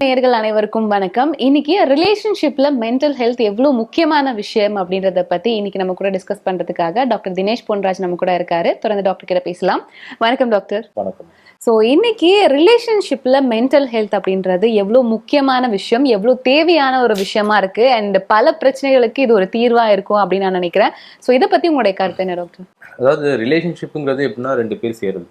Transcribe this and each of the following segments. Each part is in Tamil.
நேயர்கள் அனைவருக்கும் வணக்கம். இன்னைக்கு ரிலேஷன்ஷிப்ல மென்டல் ஹெல்த் எவ்வளவு முக்கியமான விஷயம் அப்படின்றத பத்தி இன்னைக்கு நம்ம கூட டிஸ்கஸ் பண்றதுக்காக டாக்டர் தினேஷ் பொன்ராஜ் நம்ம கூட இருக்காரு. தொடர்ந்து டாக்டர் கிட்ட பேசலாம். வணக்கம் டாக்டர் வணக்கம். ஸோ இன்னைக்கு ரிலேஷன்ஷிப்ல மென்டல் ஹெல்த் அப்படின்றது எவ்வளவு முக்கியமான விஷயம் எவ்வளவு தேவையான ஒரு விஷயமா இருக்கு அண்ட் பல பிரச்சனைகளுக்கு இது ஒரு தீர்வா இருக்கும் அப்படின்னு நான் நினைக்கிறேன். ஸோ இதை பத்தி உங்களுடைய கருத்து என்ன டாக்டர் அதாவது ரிலேஷன்ஷிப்புங்கிறது எப்படின்னா ரெண்டு பேர் சேருது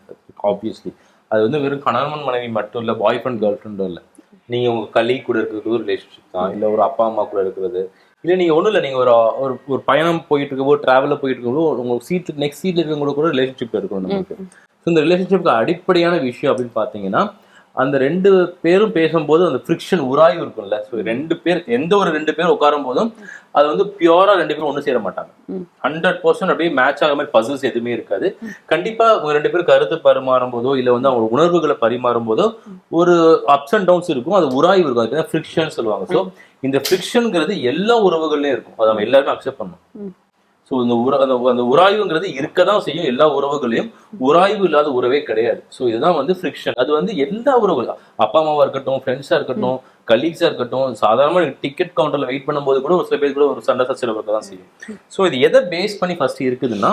ஆப்வியஸ்லி அது வந்து வெறும் கணவன் மனைவி மட்டும் இல்லை பாய் ஃப்ரெண்ட் கேர்ள் ஃப்ரெண்டும் இல்லை. நீங்கள் உங்கள் கலீக் கூட இருக்கிறது ஒரு ரிலேஷன்ஷிப் தான். இல்லை ஒரு அப்பா அம்மா கூட இருக்கிறது. இல்லை நீங்கள் ஒன்றும் இல்லை நீங்கள் ஒரு ஒரு ஒரு பயணம் போயிட்டு இருக்கவோ ட்ராவலில் போயிட்டு இருக்கவோ உங்கள் சீட்டு நெக்ஸ்ட் சீட்டில் இருக்கவங்க கூட ரிலேஷன்ஷிப் இருக்கணும் நமக்கு ஸோ இந்த ரிலேஷன்ஷிப்க்கு அடிப்படையான விஷயம் அப்படின்னு பார்த்தீங்கன்னா அந்த ரெண்டு பேரும் பேசும்போது அந்த ஃப்ரிக்ஷன் உராய்வு இருக்கும்ல. ஸோ ரெண்டு பேர் எந்த ஒரு ரெண்டு பேரும் உட்காரும் போதும் அது வந்து பியூரா ரெண்டு பேரும் ஒன்றும் சேர மாட்டாங்க. ஹண்ட்ரட் பர்சன்ட் அப்படியே மேட்ச் ஆகிற மாதிரி பசில்ஸ் எதுவுமே இருக்காது. கண்டிப்பா உங்க ரெண்டு பேரும் கருத்து பரிமாறும் போதோ இல்ல வந்து அவங்க உணர்வுகளை பரிமாறும் போதோ ஒரு அப்ஸ் அண்ட் டவுன்ஸ் இருக்கும். அது உராய்வு இருக்கும். அதுக்கு ஃப்ரிக்ஷன் சொல்லுவாங்க. ஸோ இந்த ஃப்ரிக்ஷன்ங்கிறது எல்லா உறவுகள்லயும் இருக்கும். அதை நம்ம எல்லாருமே அக்செப்ட் பண்ணணும். ஸோ இந்த உர அந்த அந்த உராய்வுங்கிறது இருக்க தான் செய்யும் எல்லா உறவுகளையும். உராய்வு இல்லாத உறவே கிடையாது. ஸோ இதுதான் வந்து ஃப்ரிக்ஷன் அது வந்து எல்லா உறவுகள் அப்பா அம்மாவா இருக்கட்டும் ஃப்ரெண்ட்ஸா இருக்கட்டும் கலீக்ஸா இருக்கட்டும் சாதாரண டிக்கெட் கவுண்டர்ல வெயிட் பண்ணும்போது கூட ஒரு சில பேர் கூட ஒரு சண்டை சச்சரவு இருக்க தான் செய்யும். ஸோ இது எதை பேஸ் பண்ணி ஃபர்ஸ்ட் இருக்குதுன்னா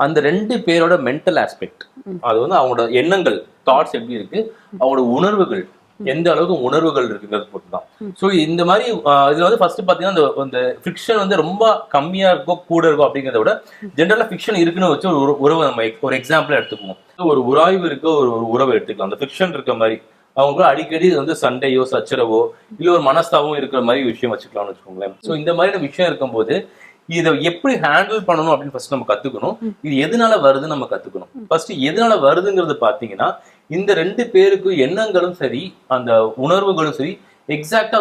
அந்த ரெண்டு பேரோட மென்டல் ஆஸ்பெக்ட் அது வந்து அவங்களோட எண்ணங்கள் தாட்ஸ் எப்படி இருக்கு அவங்களோட உணர்வுகள் எந்த அளவுக்கு உணர்வுகள் இருக்குங்கிறது பொறுத்து தான் ஸோ இந்த மாதிரி இதுல வந்து ஃபர்ஸ்ட் பாத்தீங்கன்னா அந்த அந்த ஃபிக்ஷன் வந்து ரொம்ப கம்மியா இருக்கோ கூட இருக்கோ அப்படிங்கிறத விட ஜென்ரலா ஃபிக்ஷன் இருக்குன்னு வச்சு ஒரு உற- உறவை நம்ம ஒரு எக்ஸாம்பிள் எடுத்துக்குவோம். ஒரு உராய்வு இருக்க ஒரு உறவை எடுத்துக்கலாம். அந்த ஃபிக்ஷன் இருக்க மாதிரி அவங்க அடிக்கடி வந்து சண்டையோ சச்சரவோ இல்ல ஒரு மனஸ்தாபம் இருக்கிற மாதிரி விஷயம் வச்சுக்கலாம்னு வச்சுக்கோங்களேன். ஸோ இந்த மாதிரி விஷயம் இருக்கும்போது இதை எப்படி ஹேண்டில் பண்ணணும் அப்படின்னு ஃபர்ஸ்ட் நம்ம கத்துக்கணும். இது எதனால வருதுன்னு நம்ம கத்துக்கணும். ஃபர்ஸ்ட் எதனால வருதுங்கிறது பாத்தீங்கன்னா இந்த ரெண்டு பேருக்கு எண்ணங்களும் சரி அந்த உணர்வுகளும் சரி எக்ஸாக்டா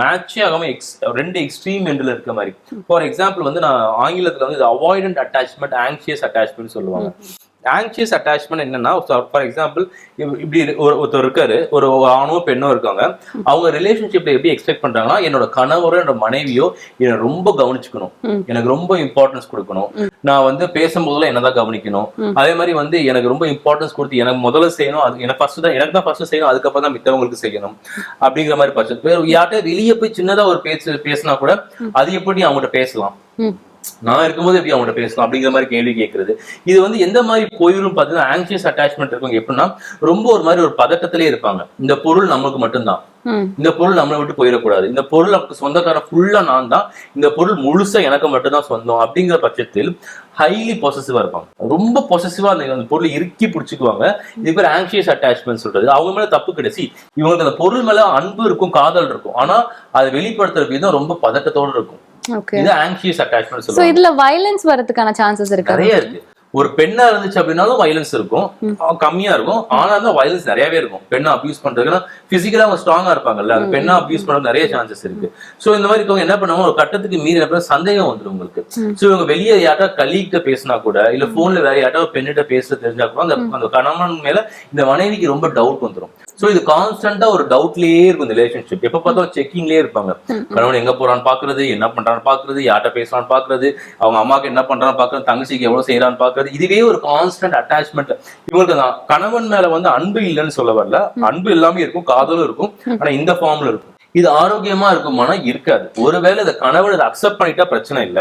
மேட்சே ஆகாம எக்ஸ் ரெண்டு எக்ஸ்ட்ரீம் எண்டில் இருக்க மாதிரி. ஃபார் எக்ஸாம்பிள் வந்து நான் ஆங்கிலத்துல வந்து அவாய்டன்ட் அட்டாச்மெண்ட் ஆங்ஷியஸ் அட்டாச்மெண்ட் சொல்லுவாங்க. ஆங்ஷியஸ் அட்டாச்மெண்ட் என்னன்னா ஃபார் எக்ஸாம்பிள் இப்படி ஒரு ஒருத்தர் இருக்காரு ஒரு ஆணோ பெண்ணோ இருக்காங்க. அவங்க ரிலேஷன்ஷிப்ல எப்படி எக்ஸ்பெக்ட் பண்றாங்கன்னா என்னோட கணவரோ என்னோட மனைவியோ என்னை ரொம்ப கவனிச்சுக்கணும். எனக்கு ரொம்ப இம்பார்ட்டன்ஸ் கொடுக்கணும். நான் வந்து பேசும்போதெல்லாம் என்னதான் கவனிக்கணும். அதே மாதிரி வந்து எனக்கு ரொம்ப இம்பார்ட்டன்ஸ் கொடுத்து எனக்கு முதல்ல செய்யணும் அது எனக்கு ஃபர்ஸ்ட் தான் எனக்கு தான் ஃபர்ஸ்ட் செய்யணும் அதுக்கப்புறம் தான் மித்தவங்களுக்கு செய்யணும். அப்படிங்கிற மாதிரி பட்சம் வேற யார்கிட்ட வெளியே போய் சின்னதா ஒரு பேச்சு பேசினா கூட அது எப்படி அவங்ககிட்ட பேசலாம். நான் இருக்கும்போது எப்படி அவங்ககிட்ட பேசலாம் அப்படிங்கிற மாதிரி கேள்வி கேட்கறது இது வந்து எந்த மாதிரி போயிடும் பார்த்தீங்கன்னா ஆங்ஷியஸ் அட்டாச்மெண்ட் இருக்கவங்க எப்படின்னா ரொம்ப ஒரு மாதிரி ஒரு பதட்டத்திலே இருப்பாங்க. இந்த பொருள் நமக்கு மட்டும்தான். இந்த பொருள் நம்மளை விட்டு போயிடக்கூடாது. இந்த பொருள் நமக்கு சொந்தக்காரன் ஃபுல்லா நான் தான். இந்த பொருள் முழுசா எனக்கு மட்டும்தான் சொந்தம் அப்படிங்கிற பட்சத்தில் ஹைலி பொசசிவா இருப்பாங்க. ரொம்ப பொசசிவா அந்த பொருளை இறுக்கி பிடிச்சிக்குவாங்க. இது பேர் ஆங்ஷியஸ் அட்டாச்மெண்ட் சொல்றது. அவங்க மேல தப்பு See, இவங்களுக்கு அந்த பொருள் மேல அன்பு இருக்கும் காதல் இருக்கும். ஆனா அதை வெளிப்படுத்துற விதம் ரொம்ப பதட்டத்தோட இருக்கும். இது ஆங்ஷியஸ் அட்டாச்மெண்ட் சொல்லுவாங்க. இதுல வயலன்ஸ் வரதுக்கான சான்சஸ் இருக்கு? நிறைய இருக்கு. ஒரு பெண்ணா இருந்துச்சு அப்படின்னாலும் வயலன்ஸ் இருக்கும். கம்மியா இருக்கும். ஆனா தான் வயலன்ஸ் நிறையவே இருக்கும். பெண்ணை அபியூஸ் பண்றதுக்குன்னா பிசிக்கலா அவங்க ஸ்ட்ராங்கா இருப்பாங்கல்ல. அந்த பெண்ணை அபியூஸ் பண்றது நிறைய சான்சஸ் இருக்கு. சோ இந்த மாதிரி இருக்கவங்க என்ன பண்ணுவாங்க? ஒரு கட்டத்துக்கு மீறி என்ன சந்தேகம் வந்துடும் உங்களுக்கு. சோ இவங்க வெளியே யார்ட்டா கலீக்கிட்ட பேசினா கூட இல்ல போன்ல வேற யார்ட்டா ஒரு பெண்ணிட்ட பேச தெரிஞ்சா கூட அந்த அந்த கணவன் மேல இந்த மனைவிக்கு ரொம்ப டவுட் வந்துடும் சோ இது கான்ஸ்டன்டா ஒரு டவுட்லயே இருக்கும் ரிலேஷன்ஷிப் எப்ப பார்த்தாலும் செக்கிங்லயே இருப்பாங்க. கணவன் எங்க போறான்னு பாக்குறது என்ன பண்றான்னு பாக்குறது யார்ட்ட பேசுறான்னு பாக்குறது அவங்க அம்மாக்கு என்ன பண்றான்னு பாக்குறது தங்கச்சிக்கு எவ்வளவு செய்யறான்னு பாக்குறது இதுவே ஒரு கான்ஸ்டன்ட் அட்டாச்மெண்ட் இவங்களுக்கு தான். கணவன் மேல வந்து அன்பு இல்லைன்னு சொல்ல வரல. அன்பு எல்லாமே இருக்கும் காதலும் இருக்கும். ஆனா இந்த ஃபார்ம்ல இருக்கும். இது ஆரோக்கியமா இருக்குமானா இருக்காது. ஒருவேளை இந்த கணவன் இதை அக்செப்ட் பண்ணிட்டா பிரச்சனை இல்ல.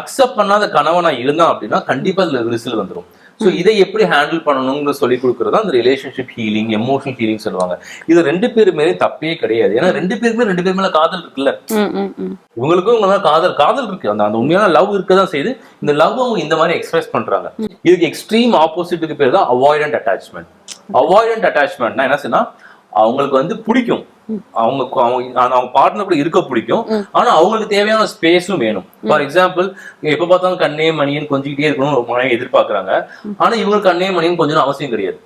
அக்செப்ட் பண்ணாத கணவனா இருந்தான் அப்படின்னா கண்டிப்பா இதுல விரிசல் வந்துரும். சோ இதை எப்படி ஹேண்டில் பண்ணணும்னு சொல்லி கொடுக்கறது அந்த ரிலேஷன்ஷிப் ஹீலிங் எமோஷனல் ஹீலிங் சொல்லுவாங்க. இது ரெண்டு பேருமே தப்பே கிடையாது. ஏன்னா ரெண்டு பேருமே ரெண்டு பேர் மேல காதல் இருக்குல்ல. இவங்களுக்கும் இவங்க காதல் காதல் இருக்கு. அந்த அந்த உண்மையான லவ் இருக்கதான் செய்யுது. இந்த லவ் அவங்க இந்த மாதிரி எக்ஸ்பிரஸ் பண்றாங்க. இதுக்கு எக்ஸ்ட்ரீம் ஆப்போசிட்டுக்கு பேர் தான் அவாய்டன்ட் அட்டாச்மெண்ட் அவாய்டன்ட் அட்டாச்மெண்ட்னா என்ன சொன்னா அவங்களுக்கு வந்து பிடிக்கும். அவங்க அவங்க அவங்க பார்ட்னர் கூட இருக்க பிடிக்கும். ஆனா அவங்களுக்கு தேவையான ஸ்பேஸும் வேணும். ஃபார் எக்ஸாம்பிள் எப்ப பார்த்தாலும் கண்ணே மணியன் கொஞ்சிக்கிட்டே இருக்கணும் ஒரு மனைவி எதிர்பார்க்கறாங்க. ஆனா இவங்களுக்கு கண்ணே மணியன் கொஞ்சம் அவசியம் கிடையாது.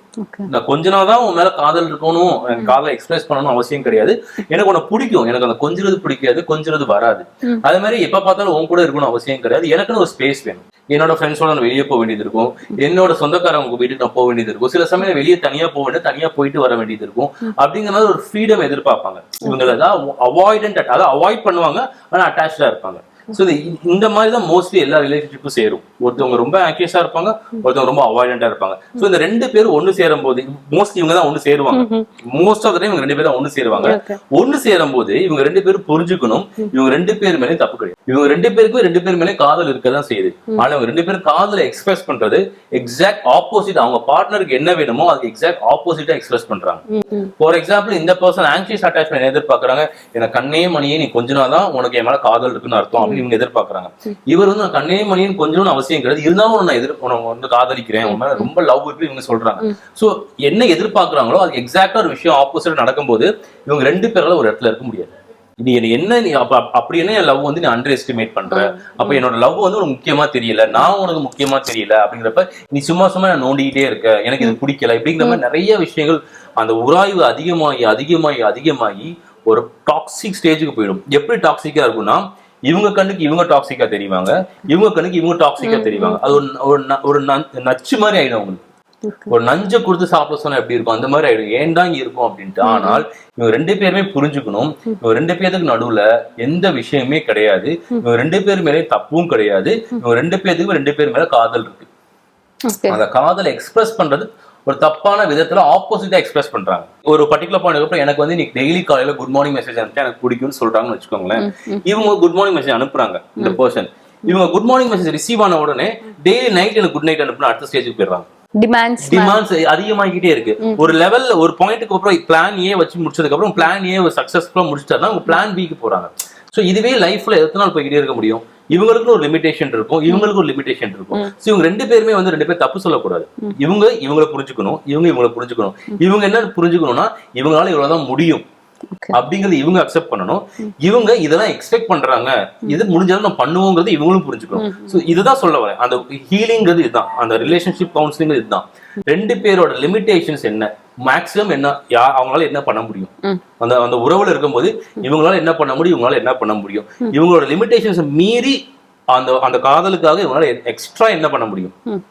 நான் கொஞ்ச நாள் தான் உன் மேல காதல் இருக்கணும் எனக்கு காதலை எக்ஸ்பிரஸ் பண்ணணும் அவசியம் கிடையாது. எனக்கு உன்னை பிடிக்கும். எனக்கு அந்த கொஞ்சிறது பிடிக்காது கொஞ்சிறது வராது. அதே மாதிரி எப்ப பார்த்தாலும் உன் கூட இருக்கணும் அவசியம் கிடையாது. எனக்குன்னு ஒரு ஸ்பேஸ் வேணும். என்னோட ஃப்ரெண்ட்ஸோட நான் வெளியே போக வேண்டியது இருக்கும். என்னோட சொந்தக்காரவங்க வீட்டுக்கு நான் போக வேண்டியது இருக்கும். சில சமயம் வெளியே தனியா போக வேண்டிய தனியா போயிட்டு வர வேண்டியது இருக்கும். அப்படிங்கிற ஒரு ஃப்ரீடம் எதிர்பார்ப்பாங்க. இவங்க தான் அவாய்டன்ட் அதாவது அவாய்ட் பண்ணுவாங்க ஆனா அட்டாச்சா இருப்பாங்க. ஸோ இந்த மாதிரி தான் மோஸ்ட்லி எல்லா ரிலேஷன்ஷிப்பும் சேரும். ஒருத்தவங்க ரொம்ப ஆக்டியஸா இருப்பாங்க ஒருத்தவங்க ரொம்ப அவாய்டண்டா இருப்பாங்க. ஸோ இந்த ரெண்டு பேரும் ஒன்று சேரும் போது மோஸ்ட்லி இவங்க தான் ஒன்று சேருவாங்க மோஸ்ட் ஆஃப் டைம் இவங்க ரெண்டு பேரும் ஒன்று சேருவாங்க. ஒன்று சேரும் போது இவங்க ரெண்டு பேரும் புரிஞ்சுக்கணும் இவங்க ரெண்டு பேர் மேலே தப்பு கிடையாது. இவங்க ரெண்டு பேருக்கும் ரெண்டு பேர் மேலே காதல் இருக்க தான் செய்யுது ஆனா இவங்க ரெண்டு பேரும் காதலை எக்ஸ்பிரஸ் பண்றது எக்ஸாக்ட் ஆப்போசிட் அவங்க பார்ட்னருக்கு என்ன வேணுமோ அதுக்கு எக்ஸாக்ட் ஆப்போசிட்டா எக்ஸ்பிரஸ் பண்றாங்க. ஃபார் எக்ஸாம்பிள் இந்த பர்சன் ஆங்ஷியஸ் அட்டாச்மெண்ட் எதிர்பார்க்கறாங்க எனக்கு கண்ணே மணியே நீ கொஞ்ச நாள் தான் உனக்கு என் மேல காதல் இருக்குன்னு அர்த்தம் அப்படின்னு இவங்க எதிர்பார்க்கறாங்க. இவர் வந்து நான் கண்ணே மணியன் கொஞ்சம்னு அவசியம் கிடையாது. இருந்தாலும் நான் எதிர் உனக்கு வந்து காதலிக்கிறேன் உன் ரொம்ப லவ் இருக்கு இவங்க சொல்றாங்க. சோ என்ன எதிர்பார்க்கறாங்களோ அது எக்ஸாக்டா ஒரு விஷயம் ஆப்போசிட் நடக்கும்போது இவங்க ரெண்டு பேரால ஒரு இடத்துல இருக்க முடியாது. நீ என்ன- நீ அப்ப அப்ப- அப்படி என்ன என் லவ் வந்து நீ அண்டர் எஸ்டிமேட் பண்ற அப்ப என்னோட லவ் வந்து உனக்கு முக்கியமா தெரியல. நான் உனக்கு முக்கியமா தெரியல அப்படிங்கிறப்ப நீ சும்மா சும்மா நான் நோண்டிக்கிட்டே இருக்க. எனக்கு இது பிடிக்கல இப்படிங்கிற மாதிரி நிறைய விஷயங்கள் அந்த உராய்வு அதிகமாகி அதிகமாகி அதிகமாகி ஒரு டாக்ஸிக் ஸ்டேஜுக்கு போயிடும். எப்படி டாக்ஸிக்கா இருக்கும்னா இவங்க கண்ணுக்கு இவங்க டாக்ஸிக்கா தெரிவாங்க இவங்க கண்ணுக்கு இவங்க டாக்ஸிக்கா தெரிவாங்க அது ஒரு நச்சு மாதிரி ஆயிடும் அவங்களுக்கு. ஒரு நஞ்சை கொடுத்து சாப்பிட சொன்னா எப்படி இருக்கும்? அந்த மாதிரி ஆயிடும். ஏன்டா இங்க இருக்கும் அப்படின்ட்டு? ஆனால் இவங்க ரெண்டு பேருமே புரிஞ்சுக்கணும். இவங்க ரெண்டு பேருக்கு நடுவுல எந்த விஷயமே கிடையாது. இவங்க ரெண்டு பேர் மேலே தப்பும் கிடையாது. இவங்க ரெண்டு பேருக்கு ரெண்டு பேர் மேல காதல் இருக்கு. அந்த காதலை எக்ஸ்பிரஸ் பண்றது ஒரு தப்பான விதத்துல ஆப்போசிட்டா எக்ஸ்பிரஸ் பண்றாங்க. ஒரு பர்டிகுலர் பாயிண்ட் அப்புறம் எனக்கு வந்து இன்னைக்கு டெய்லி காலையில குட் மார்னிங் மெசேஜ் அனுப்பிச்சா எனக்கு பிடிக்கும்னு சொல்றாங்கன்னு வச்சுக்கோங்களேன். இவங்க குட் மார்னிங் மெசேஜ் அனுப்புறாங்க இந்த பர்சன் இவங்க குட் மார்னிங் மெசேஜ் ரிசீவ் ஆன உடனே டெய்லி நைட் எனக்கு குட் நைட் அனுப்புனா அடுத்த ஸ்டேஜுக்கு போயிடுறாங்க. டிமாண்ட்ஸ் டிமாண்ட்ஸ் அதிகமாகிட்டே இருக்கு. ஒரு லெவல்ல ஒரு பாயிண்ட்டுக்கு அப்புறம் பிளான் ஏ வச்சு முடிச்சதுக்கு அப்புறம் பிளான் ஏ ஒரு சக்சஸ்ஃபுல்லா முடிச்சிட்டாருன்னா அவங்க பிளான் பிக்கு போறாங்க. சோ இதுவே லைஃப்ல எத்தனை நாள் போய்கிட்டே இருக்க முடியும்? இவங்களுக்கு ஒரு லிமிடேஷன் இருக்கும் இவங்களுக்கு ஒரு லிமிடேஷன் இருக்கும். சோ இவங்க ரெண்டு பேருமே வந்து ரெண்டு பேர் தப்பு சொல்லக்கூடாது. இவங்க இவங்களை புரிஞ்சுக்கணும் இவங்க இவங்களை புரிஞ்சுக்கணும். இவங்க என்ன புரிஞ்சுக்கணும்னா இவங்களால இவ்வளவுதான் முடியும். அப்படிங்கறது இவங்க அக்செப்ட் பண்ணணும். இவங்க இதெல்லாம் எக்ஸ்பெக்ட் பண்றாங்க. இது முடிஞ்சாலும் நம்ம பண்ணுவோங்கிறது இவங்களும் புரிஞ்சுக்கணும். சோ இதுதான் சொல்ல வரேன். அந்த ஹீலிங்கிறது இதுதான். அந்த ரிலேஷன்ஷிப் கவுன்சிலிங் இதுதான். ரெண்டு பேரோட லிமிடேஷன்ஸ் என்ன? மேக்ஸிமம் என்ன யா அவங்களால என்ன பண்ண முடியும். அந்த அந்த உறவுல இருக்கும்போது இவங்களால என்ன பண்ண முடியும்? இவங்களால என்ன பண்ண முடியும்? இவங்களோட லிமிடேஷன்ஸ் மீறி அந்த அந்த காதலுக்காக இவங்களால எக்ஸ்ட்ரா என்ன பண்ண முடியும்.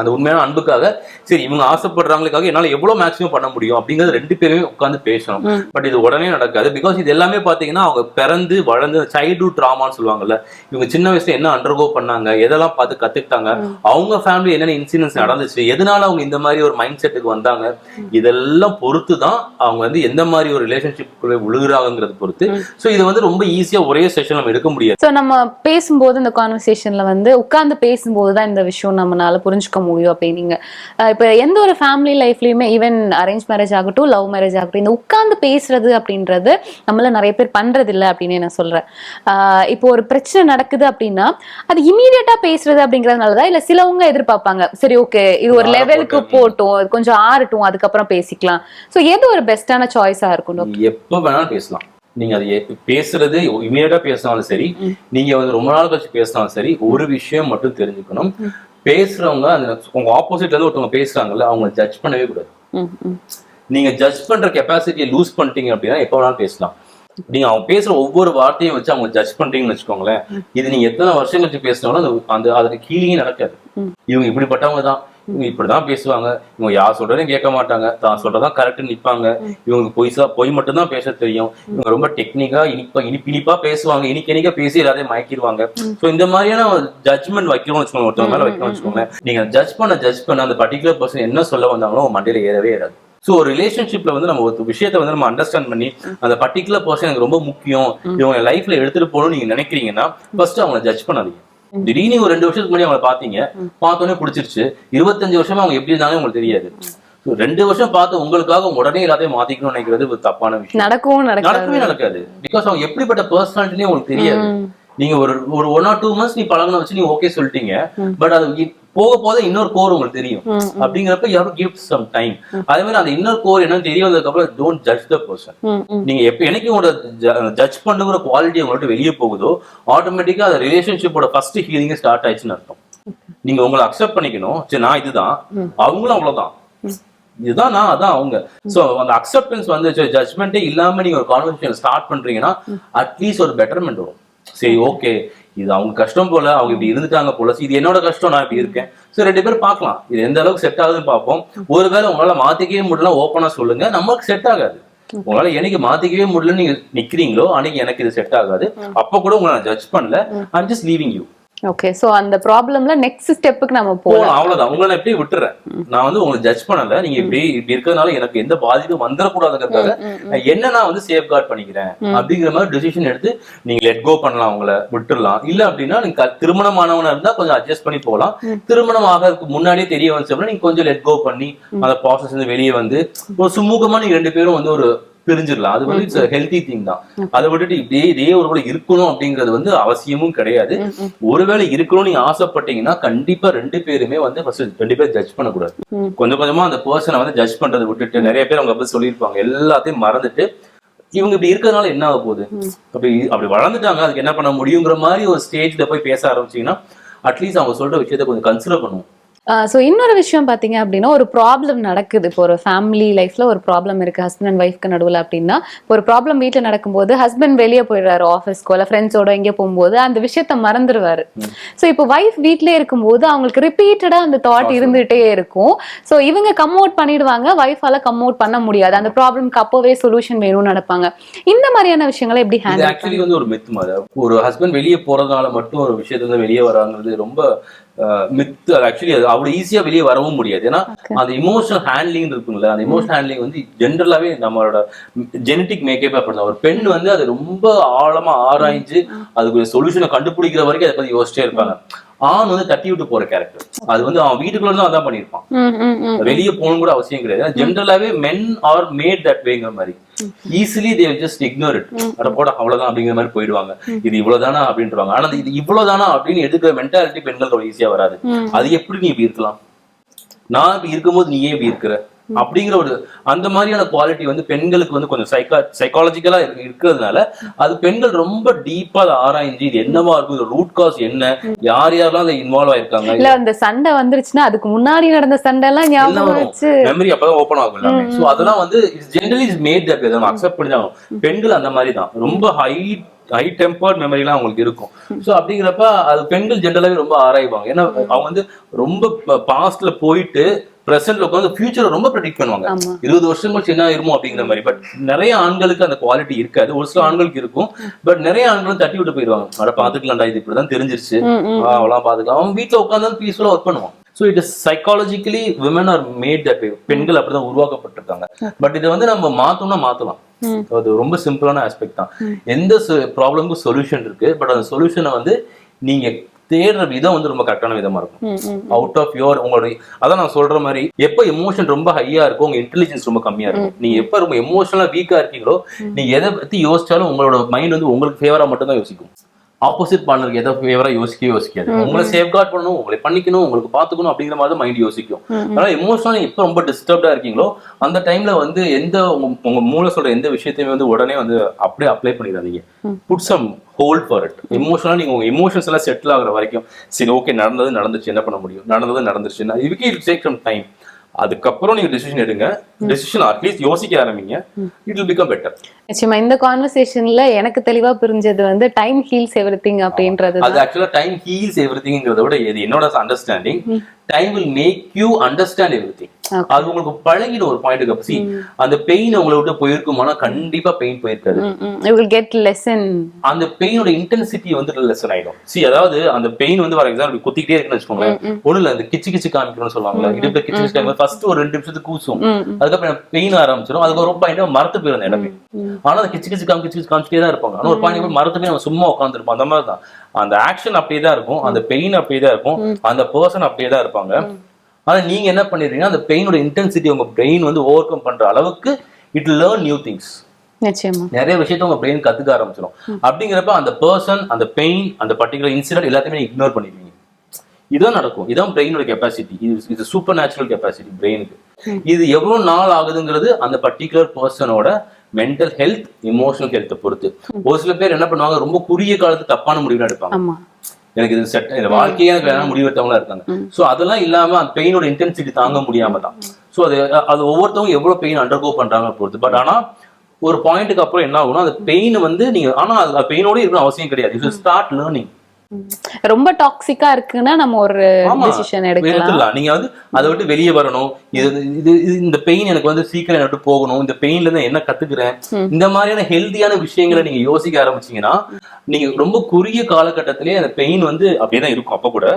அந்த உண்மையான அன்புக்காக சரி இவங்க ஆசைப்படுறாங்களுக்காக என்னால எவ்வளவு மேக்ஸிமம் பண்ண முடியும் அப்படிங்கறது ரெண்டு பேருமே உட்கார்ந்து பேசணும். பட் இது உடனே நடக்காது. பிகாஸ் இது எல்லாமே பாத்தீங்கன்னா அவங்க பிறந்து வளர்ந்து சைல்ட்ஹுட் ட்ராமான்னு சொல்லுவாங்கல்ல இவங்க சின்ன வயசுல என்ன அண்டர்கோ பண்ணாங்க எதெல்லாம் பார்த்து கத்துக்கிட்டாங்க அவங்க ஃபேமிலி என்னென்ன இன்சிடென்ட்ஸ் நடந்துச்சு எதனால அவங்க இந்த மாதிரி ஒரு மைண்ட் செட்டுக்கு வந்தாங்க இதெல்லாம் பொறுத்து தான் அவங்க வந்து எந்த மாதிரி ஒரு ரிலேஷன்ஷிப் விழுகுறாங்கிறது பொறுத்து. சோ இது வந்து ரொம்ப ஈஸியா ஒரே செஷன் நம்ம எடுக்க முடியாது. ஸோ நம்ம பேசும்போது இந்த கான்வர்சேஷன்ல வந்து உட்கார்ந்து பேசும்போது தான் இந்த விஷயம் நம்மளால புரிஞ்சுக்க அப்படின்னீங்க அஹ் இப்ப எந்த ஒரு ஃபேமிலி லைஃப்லயுமே ஈவன் அரேஞ்ச் மேரேஜ் ஆகட்டும் லவ் மேரேஜ் ஆகட்டும் இந்த உட்கார்ந்து பேசுறது அப்படின்றது நம்மள நிறைய பேர் பண்றது இல்ல அப்படின்னு நான் சொல்றேன். இப்போ ஒரு பிரச்சனை நடக்குது அப்படின்னா அது இமீடியட்டா பேசுறது அப்படிங்கறதுனாலதான் இல்ல சிலவங்க எதிர்பார்ப்பாங்க. சரி ஓகே இது ஒரு லெவலுக்கு போட்டு. போட்டும் கொஞ்சம் ஆறட்டும் அதுக்கப்புறம் பேசிக்கலாம். சோ எது ஒரு பெஸ்டான சாய்ஸா இருக்கும்? எப்ப வேணாலும் பேசலாம். நீங்க அது பேசுறது இமீடியட்டா பேசினாலும் சரி நீங்க வந்து ரொம்ப நாள் கழிச்சு பேசினாலும் சரி ஒரு விஷயம் மட்டும் தெரிஞ்சுக்கணும். பேசுறவங்க அந்த உங்க ஆப்போசிட்ல இருந்து ஒருத்தவங்க பேசுறாங்கல்ல அவங்க ஜட்ஜ் பண்ணவே கூடாது. நீங்க ஜட்ஜ் பண்ற கெப்பாசிட்டியை லூஸ் பண்ணிட்டீங்க அப்படின்னா எப்ப வேணாலும் பேசலாம் நீங்க அவங்க பேசுற ஒவ்வொரு வார்த்தையும் வச்சு அவங்க ஜட்ஜ் பண்றீங்கன்னு வச்சுக்கோங்களேன் இது நீங்க எத்தனை வருஷம் கழிச்சு பேசினாலும் அந்த அதுக்கு கீழே நடக்காது. இவங்க இப்படிப்பட்டவங்க தான் இவங்க இப்படிதான் பேசுவாங்க. இவங்க யார் சொல்றதையும் கேட்க மாட்டாங்க. தான் சொல்றதான் கரெக்ட் நிப்பாங்க. இவங்க பொய்சா பொய் மட்டும் தான் பேச தெரியும். இவங்க ரொம்ப டெக்னிக்கா இனிப்பா இனிப்பு இனிப்பா பேசுவாங்க. இனிக்க இனிக்க பேசி எல்லாத்தையும் மயக்கிடுவாங்க. சோ இந்த மாதிரியான ஜட்ஜ்மெண்ட் வைக்கணும்னு வச்சுக்கோங்க ஒருத்தவங்க மேல வைக்கணும்னு வச்சுக்கோங்க நீங்க ஜட்ஜ் பண்ண ஜட்ஜ் பண்ண அந்த பர்டிகுலர் பர்சன் என்ன சொல்ல வந்தாங்களோ மண்டையில ஏறவே ஏறாது. ஸோ ஒரு ரிலேஷன்ஷிப்ல வந்து நம்ம ஒரு விஷயத்தை வந்து நம்ம அண்டர்ஸ்டாண்ட் பண்ணி அந்த பர்டிகுலர் பர்சன் எனக்கு ரொம்ப முக்கியம். இவங்க லைஃப்ல எடுத்துட்டு போகணும்னு நீங்க நினைக்கிறீங்கன்னா ஃபர்ஸ்ட் அவங்கள ஜட்ஜ் பண்ணாதீங்க. திடீர்னு ஒரு ரெண்டு வருஷத்துக்கு முன்னாடி அவங்கள பாத்தீங்க பார்த்தோன்னே பிடிச்சிருச்சு இருபத்தஞ்சு வருஷமா அவங்க எப்படி இருந்தாலும் உங்களுக்கு தெரியாது. ரெண்டு வருஷம் பார்த்து உங்களுக்காக உடனே எல்லாத்தையும் மாத்திக்கணும்னு நினைக்கிறது ஒரு தப்பான விஷயம். நடக்கவும் நடக்காது. நடக்கவே நடக்காது. பிகாஸ் அவங்க எப்படிப்பட்ட பர்சனாலிட்டினே உங்களுக்கு தெரியாது. நீங்க ஒரு ஒரு ஒன் ஆர் டூ மந்த்ஸ் நீ பழகணும் வச்சு நீ ஓகே சொல்லிட்டீங்க. பட் அது போக போக இன்னொரு கோர் உங்களுக்கு தெரியும். அப்படிங்கிறப்ப யூ கிவ் சம் டைம் அதே மாதிரி அந்த இன்னொரு கோர் என்னன்னு தெரிய வந்ததுக்கு அப்புறம் டோன்ட் ஜட்ஜ் த பர்சன். நீங்க எப்ப என்னைக்கு உங்களோட ஜட்ஜ் பண்ணுங்கிற குவாலிட்டி உங்கள்ட்ட வெளியே போகுதோ ஆட்டோமேட்டிக்கா அந்த ரிலேஷன்ஷிப்போட ஃபர்ஸ்ட் ஹீலிங் ஸ்டார்ட் ஆயிடுச்சுன்னு அர்த்தம். நீங்க உங்களை அக்செப்ட் பண்ணிக்கணும். சரி நான் இதுதான். அவங்களும் அவ்வளவுதான். இதுதான் நான் அதான் அவங்க. சோ அந்த அக்செப்டன்ஸ் வந்து ஜட்மெண்டே இல்லாம நீங்க ஒரு கான்வர்சேஷன் ஸ்டார்ட் பண்றீங்கன்னா அட்லீஸ்ட் ஒரு பெட்டர்மெண்ட் வரும். சரி ஓகே இது அவங்க கஷ்டம் போல அவங்க இப்படி இருந்துட்டாங்க போல. இது என்னோட கஷ்டம் நான் இப்படி இருக்கேன். சோ ரெண்டு பேரும் பார்க்கலாம். இது எந்த அளவுக்கு செட் ஆகுதுன்னு பார்ப்போம். ஒருவேளை உங்களால மாத்திக்கவே முடியல ஓப்பனா சொல்லுங்க. நமக்கு செட் ஆகாது. உங்களால என்னைக்கு மாத்திக்கவே முடியல நீங்க நிக்கிறீங்களோ அன்னைக்கு எனக்கு இது செட் ஆகாது. அப்ப கூட உங்களை நான் ஜட்ஜ் பண்ணல. I'm just leaving you okay so அந்த ப்ராப்ளம்ல நெக்ஸ்ட் ஸ்டெப்புக்கு நம்ம போகலாம் அவ்வளவுதான். உங்களை நான் எப்படியே விட்டுறேன். நான் வந்து உங்களை ஜட்ஜ் பண்ணல. நீங்க இப்படி இப்படி இருக்கிறதுனால எனக்கு எந்த பாதிப்பும் வந்துடக்கூடாதுங்கிறதுக்காக என்ன நான் வந்து சேஃப் கார்டு பண்ணிக்கிறேன் அப்படிங்கிற மாதிரி டிசிஷன் எடுத்து நீங்க லெட் கோ பண்ணலாம் உங்களை விட்டுறலாம். இல்ல அப்படின்னா நீங்க திருமணமானவனா இருந்தா கொஞ்சம் அட்ஜஸ்ட் பண்ணி போகலாம். திருமணம் ஆகிறதுக்கு முன்னாடியே தெரிய வந்துச்சு அப்படின்னா நீங்க கொஞ்சம் லெட் கோ பண்ணி அந்த ப்ராசஸ் வந்து வெளியே வந்து ஒரு சுமூகமா நீங்க ரெண்டு பேரும் வந்து ஒரு பிரிஞ்சிடலாம். அது வந்து இட்ஸ் ஹெல்தி திங் தான். அதை விட்டுட்டு இப்படியே இதே ஒரு கூட இருக்கணும் அப்படிங்கிறது வந்து அவசியமும் கிடையாது. ஒருவேளை இருக்கணும்னு நீங்க ஆசைப்பட்டீங்கன்னா கண்டிப்பா ரெண்டு பேருமே வந்து ஃபர்ஸ்ட் ரெண்டு பேரும் ஜட்ஜ் பண்ணக்கூடாது. கொஞ்சம் கொஞ்சமா அந்த பர்சனை வந்து ஜட்ஜ் பண்றதை விட்டுட்டு நிறைய பேர் அவங்க அப்படி சொல்லியிருப்பாங்க. எல்லாத்தையும் மறந்துட்டு இவங்க இப்படி இருக்கிறதுனால என்ன ஆக போகுது? அப்படி அப்படி வளர்ந்துட்டாங்க. அதுக்கு என்ன பண்ண முடியுங்கிற மாதிரி ஒரு ஸ்டேஜ்ல போய் பேச ஆரம்பிச்சீங்கன்னா அட்லீஸ்ட் அவங்க சொல்ற விஷயத்த கொஞ்சம் கன்சிடர் பண்ணுவோம். ஸோ இன்னொரு விஷயம் பார்த்தீங்க அப்படின்னா ஒரு ப்ராப்ளம் நடக்குது. இப்போ ஒரு ஃபேமிலி லைஃப்ல ஒரு ப்ராப்ளம் இருக்கு. ஹஸ்பண்ட் அண்ட் ஒய்ஃப்க்கு நடுவில் அப்படின்னா ஒரு ப்ராப்ளம் வீட்டில் நடக்கும்போது ஹஸ்பண்ட் வெளியே போயிடுறாரு ஆஃபீஸ்க்கோ இல்லை ஃப்ரெண்ட்ஸோட எங்கேயோ போகும்போது அந்த விஷயத்த மறந்துடுவாரு. ஸோ இப்போ ஒய்ஃப் வீட்டிலே இருக்கும்போது அவங்களுக்கு ரிப்பீட்டடா அந்த தாட் இருந்துகிட்டே இருக்கும். ஸோ இவங்க கம் அவுட் பண்ணிடுவாங்க. ஒய்ஃபால கம் அவுட் பண்ண முடியாது. அந்த ப்ராப்ளம்க்கு அப்போவே சொல்யூஷன் வேணும்னு நினைப்பாங்க. இந்த மாதிரியான விஷயங்களை எப்படி ஹேண்டில் ஆக்சுவலி வந்து ஒரு மித் மாதிரி. ஒரு ஹஸ்பண்ட் வெளியே போறதுனால மட்டும் ஒரு விஷயத்துல வெளியே வராங்கிறது ரொம்ப மித் ஆக்சுவலி அது அவ்வளவு ஈஸியா வெளியே வரவும் முடியாது. ஏன்னா அந்த இமோஷனல் ஹேண்ட்லிங் இருக்குங்களா அந்த இமோஷனல் ஹேண்ட்லிங் வந்து ஜென்ரலாவே நம்மளோட ஜெனட்டிக் மேக்கப் அப்படிதான் ஒரு பெண் வந்து அது ரொம்ப ஆழமா ஆராய்ஞ்சு அதுக்கு சொல்யூஷனை கண்டுபிடிக்கிற வரைக்கும் அதை பத்தி யோசிச்சே இருப்பாங்க. ஆண் வந்து தட்டி விட்டு போற கேரக்டர் அது வந்து அவன் வீட்டுக்குள்ள தான் அதான் ம் வெளியே போகணும் கூட அவசியம் கிடையாது. ஜென்ரலாவே மென் ஆர் மேட் தட் வேங்கிற மாதிரி. Easily they just ignore it அட போட அவ்வளவுதான் அப்படிங்கிற மாதிரி போயிடுவாங்க. இது இவ்வளவுதானா அப்படின்றாங்க ஆனா இது இவ்வளவுதானா அப்படின்னு எடுக்கிற மென்டாலிட்டி அவ்வளவு ஈஸியா வராது. அது எப்படி நீ இப்படி இருக்கலாம்? நான் இப்படி இருக்கும்போது நீ ஏன் இப்படி இருக்கிற? அப்படிங்கிற ஒரு அந்த மாதிரியான குவாலிட்டி வந்து பெண்களுக்கு வந்து கொஞ்சம் சைக்கா சைக்காலஜிக்கலா இருக்கிறதுனால அது பெண்கள் ரொம்ப டீப்பா அதை ஆராய்ஞ்சு இது என்னவா இருக்கும் இது ரூட் காஸ் என்ன யார் யாரெல்லாம் அதை இன்வால்வ் ஆயிருக்காங்க இல்ல அந்த சண்டை வந்துருச்சுன்னா அதுக்கு முன்னாடி நடந்த சண்டை எல்லாம் எல்லாம் ஞாபகம். வச்சு மெமரி அப்பதான் ஓபன் ஆகும் எல்லாமே. சோ அதெல்லாம் வந்து ஜென்ரலி இஸ் மேட் தட் நம்ம அக்செப்ட் பண்ணி தான் ஆகணும். பெண்கள் அந்த மாதிரி தான். ரொம்ப ஹை ஹை டெம்பர்ட் மெமரிலாம் அவங்களுக்கு இருக்கும். சோ அப்படிங்கிறப்ப அது பெண்கள் ஜென்ரலாவே ரொம்ப ஆராய்வாங்க. ஏன்னா அவங்க வந்து ரொம்ப பாஸ்ட்ல போயிட்டு பிரசன்ட்ல உட்காந்து ஃபியூச்சரை ரொம்ப ப்ரெடிக்ட் பண்ணுவாங்க. இருபது வருஷம் கழிச்சு என்ன ஆயிருமோ அப்படிங்கிற மாதிரி. பட் நிறைய ஆண்களுக்கு அந்த குவாலிட்டி இருக்காது. ஒரு சில ஆண்களுக்கு இருக்கும். பட் நிறைய ஆண்களும் தட்டி விட்டு போயிடுவாங்க. அட பாத்துக்கலாம்டா இது இப்படிதான் தெரிஞ்சிருச்சு. அவெல்லாம் பாத்துக்கலாம். அவன் வீட்டுல உட்காந்து பீஸ்ஃபுல்லா ஒர்க் பண்ணுவான். So it is psychologically women are made that பெண்கள் அப்படிதான் உருவாக்கப்பட்டிருக்காங்க. பட் இதை வந்து நம்ம மாத்தோம்னா மாத்தலாம். அது ரொம்ப சிம்பிளான ஆஸ்பெக்ட் தான். எந்த ப்ராப்ளமுக்கும் சொல்யூஷன் இருக்கு. பட் அந்த சொல்யூஷனை வந்து நீங்க தேடுற விதம் வந்து ரொம்ப கரெக்டான விதமா இருக்கும். அவுட் ஆஃப் யோர் உங்களோட அதான் நான் சொல்ற மாதிரி எப்போ எமோஷன் ரொம்ப ஹையா இருக்கும் உங்க இன்டெலிஜென்ஸ் ரொம்ப கம்மியா இருக்கும். நீங்க எப்ப ரொம்ப எமோஷனலா வீக்கா இருக்கீங்களோ நீங்க எதை பத்தி யோசிச்சாலும் உங்களோட மைண்ட் வந்து உங்களுக்கு ஃபேவரா மட்டும் தான் யோசிக்கும். ஆப்போசிட் பார்ட்னருக்கு எதை ஃபேவரா யோசிக்கவே யோசிக்காது. உங்களை சேஃப்கார்ட் பண்ணணும் உங்களை பண்ணிக்கணும் உங்களுக்கு பாத்துக்கணும் அப்படிங்கிற மாதிரி மைண்ட் யோசிக்கும். அதனால எமோஷனலா எப்ப ரொம்ப டிஸ்டர்ப்டா இருக்கீங்களோ அந்த டைம்ல வந்து எந்த உங்க மூளை சொல்ற எந்த விஷயத்தையுமே வந்து உடனே வந்து அப்படியே அப்ளை பண்ணிடாதீங்க. Put some hold for it எமோஷனலா நீங்க உங்க எமோஷன்ஸ் எல்லாம் செட்டில் ஆகுற வரைக்கும் சரி ஓகே நடந்தது நடந்துச்சு என்ன பண்ண முடியும்? நடந்தது நடந்துருச்சு இதுக்கு இட் டேக் சம் டைம் அதுக்கப்புறம் நீங்க டெசிஷன் எடுங்க. டெசிஷன் அட்லீஸ்ட் யோசிக்க ஆரம்பிங்க. இட் வில் பிகம் பெட்டர் நிச்சயமா இந்த கான்வர்சேஷன்ல எனக்கு தெளிவா புரிஞ்சது வந்து டைம் ஹீல்ஸ் எவ்ரி திங் அப்படின்றது அது ஆக்சுவலா டைம் ஹீல்ஸ் எவ்ரிதிங்கிறத விட இது என்னோட understanding time will make you understand everything Okay. அது உங்களுக்கு பழகிடும் ஒரு பாயிண்ட்டுக்கு அப்புறம் see, அந்த பெயின் உங்களை விட்டு போயிருக்குமானா கண்டிப்பா பெயின் போயிருக்காது. அந்த பெயினோட இன்டென்சிட்டி வந்து லெசன் ஆயிடும். சி அதாவது அந்த பெயின் வந்து ஃபார் எக்ஸாம்பிள் குத்திக்கிட்டே இருக்குன்னு வச்சுக்கோங்களேன். ஒண்ணு இல்ல அந்த கிச்சு கிச்சு காமிக்கணும்னு சொல்லுவாங்கல்ல. இடுப்புல கிச்சு கிச்சு காமிக்கும் ஃபர்ஸ்ட் ஒரு ரெண்டு நிமிஷத்துக்கு கூசும். அதுக்கப்புறம் பெயின் ஆரம்பிச்சிடும் அதுக்கு ஒரு பாயிண்ட் மரத்து போயிடும் அந்த இடமே. ஆனா அந்த கிச்சு கிச்சு காமி கிச்சு கிச்சு காமிச்சிட்டே தான் இருப்பாங்க. ஆனா ஒரு பாயிண்ட் போய் மரத்து போய் நம்ம சும்மா உட்காந்துருப்போம் அந்த மாதிரி தான் அந்த ஆக்ஷன் அப்படியே தான் இருக்கும். அந்த பெயின் அப்படியே தான் இருக்கும். அந்த பர்சன் அப்படியே தான் இருப்பாங்க ஆனா நீங்க என்ன பண்ணிடுறீங்கன்னா அந்த பெயினோட இன்டென்சிட்டி உங்க பிரெயின் வந்து ஓவர் கம் பண்ற அளவுக்கு இட் லேர்ன் நியூ திங்ஸ் நிறைய விஷயத்த உங்க பிரெயின் கத்துக்க ஆரம்பிச்சிடும் அப்படிங்கிறப்ப அந்த பர்சன் அந்த பெயின் அந்த பர்டிகுலர் இன்சிடென்ட் எல்லாத்தையுமே இக்னோர் பண்ணிடுவீங்க. இதான் நடக்கும். இதான் பிரெயினோட கெப்பாசிட்டி இது இது சூப்பர் நேச்சுரல் கெப்பாசிட்டி பிரெயினுக்கு இது எவ்வளவு நாள் ஆகுதுங்கிறது அந்த பர்டிகுலர் பர்சனோட மென்டல் ஹெல்த் இமோஷனல் ஹெல்த்தை பொறுத்து. ஒரு சில பேர் என்ன பண்ணுவாங்க ரொம்ப குறுகிய காலத்து தப்பான முடிவுலாம் எடுப்பாங்க. எனக்கு இது செட் இந்த வாழ்க்கையே எனக்கு வேணாம் முடிவெடுத்தவங்களா இருக்காங்க. சோ அதெல்லாம் இல்லாம அந்த பெயினோட இன்டென்சிட்டி தாங்க முடியாம தான். சோ அது அது ஒவ்வொருத்தவங்க எவ்வளவு பெயின் அண்டர்கோ பண்றாங்க பொறுத்து. பட் ஆனா ஒரு பாயிண்ட்டுக்கு அப்புறம் என்ன ஆகும்னா அந்த பெயின் வந்து நீங்க ஆனா அது பெயினோட இருக்கணும் அவசியம் கிடையாது. ஸ்டார்ட் லேர்னிங் ரொம்ப டாக்ஸிக்கா இருக்குன்னா நம்ம ஒரு. டிசிஷன் எடுக்கலாம். நீங்க வந்து அதை விட்டு வெளியே வரணும். இது இது இந்த பெயின் எனக்கு வந்து சீக்கிரம் விட்டு போகணும். இந்த பெயின்ல இருந்து நான் என்ன கத்துக்கிறேன்? இந்த மாதிரியான ஹெல்தியான விஷயங்களை நீங்க யோசிக்க ஆரம்பிச்சீங்கன்னா நீங்க ரொம்ப குறுகிய காலகட்டத்திலேயே அந்த பெயின் வந்து அப்படியே தான் இருக்கும். அப்ப கூட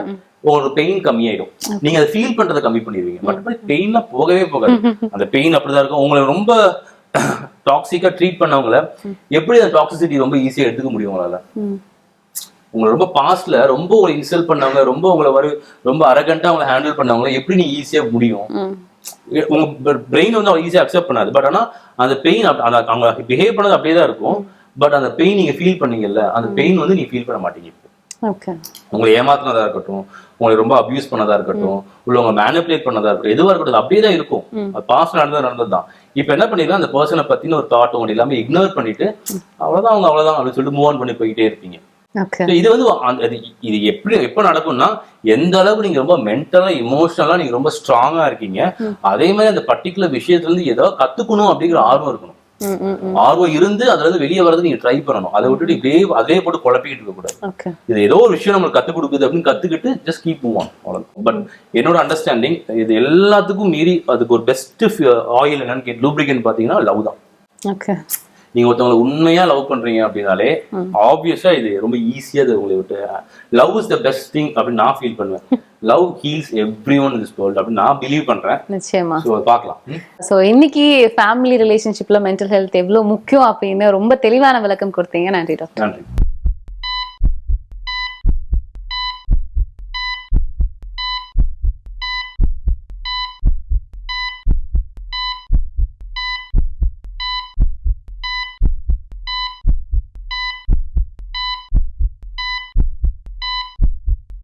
உங்களுக்கு பெயின் கம்மியாயிடும். நீங்க அதை ஃபீல் பண்றதை கம்மி பண்ணிடுவீங்க. மற்றபடி பெயின்லாம் போகவே போகாது. அந்த பெயின் அப்படிதான் இருக்கும். உங்களை ரொம்ப டாக்ஸிக்கா ட்ரீட் பண்ணவங்கள எப்படி அந்த டாக்ஸிசிட்டி ரொம்ப ஈஸியா எடுத்துக்க முடியும் உங்களால. உங்களை ரொம்ப பாஸ்ட்ல ரொம்ப உங்களை இன்சல்ட் பண்ணவங்க ரொம்ப உங்களை வரு ரொம்ப அரகண்டா உங்களை ஹேண்டில் பண்ணவங்கள எப்படி நீ ஈஸியா முடியும்? உங்க பிரெயின் வந்து ஈஸியா அக்செப்ட் பண்ணாது. பட் ஆனா அந்த பெயின் அந்த அவங்க பிஹேவ் பண்ணது அப்படியே தான் இருக்கும். பட் அந்த பெயின் நீங்க ஃபீல் பண்ணீங்கல்ல அந்த பெயின் வந்து நீங்க ஃபீல் பண்ண மாட்டீங்க உங்களை ஏமாத்தினதா இருக்கட்டும் உங்களை ரொம்ப அபியூஸ் பண்ணதா இருக்கட்டும் உள்ள உங்க மேனிபுலேட் பண்ணதா இருக்கட்டும் எதுவா இருக்கட்டும் அப்படியே தான் இருக்கும். பாஸ்ட் நடந்தது நடந்தது தான். இப்போ என்ன பண்ணிருக்கா அந்த பர்சனை பத்தின ஒரு தாட் உங்க எல்லாமே இக்னோர் பண்ணிட்டு அவ்வளவுதான் அவங்க அவ்வளவுதான் அப்படின்னு சொல்லிட்டு மூவ் ஆன் பண்ணி போயிட்டே இருப்பீங்க. இது வந்து இது எப்படி எப்ப நடக்கும்னா எந்த அளவுக்கு நீங்க ரொம்ப மென்டலா இமோஷனலா நீங்க ரொம்ப ஸ்ட்ராங்கா இருக்கீங்க அதே மாதிரி அந்த பர்டிகுலர் விஷயத்துல இருந்து ஏதோ கத்துக்கணும் அப்படிங்கிற ஆர்வம் இருக்கணும். ஆர்வம் இருந்து அதுல இருந்து வெளியே வரது நீங்க ட்ரை பண்ணணும். அதை விட்டுட்டு இப்படியே அதே போட்டு குழப்பிக்கிட்டு இருக்க கூடாது. இது ஏதோ ஒரு விஷயம் நம்மளுக்கு கத்துக் கொடுக்குது அப்படின்னு கத்துக்கிட்டு ஜஸ்ட் கீப் மூவ் ஆன் அவ்வளவு பட் என்னோட அண்டர்ஸ்டாண்டிங் இது எல்லாத்துக்கும் மீறி அதுக்கு ஒரு பெஸ்ட் ஆயில் என்னன்னு கேட்டு லூப்ரிகன் பாத்தீங்கன்னா லவ் தான். நீங்க ஒருத்தவங்களை உண்மையா லவ் பண்றீங்க அப்படின்னாலே ஆப்வியஸா இது ரொம்ப ஈஸியா அது உங்களை விட்டு love is the best thing அப்படின்னு நான் ஃபீல் பண்ணுவேன். Love heals every one this world அப்படின்னு நான் பிலீவ் பண்றேன். நிச்சயமா. பார்க்கலாம்? ஸோ இன்னைக்கு ஃபேமிலி ரிலேஷன்ஷிப்ல மென்டல் ஹெல்த் எவ்வளவு முக்கியம் அப்படின்னு ரொம்ப தெளிவான விளக்கம் கொடுத்தீங்க. நன்றி டாக்டர் நன்றி.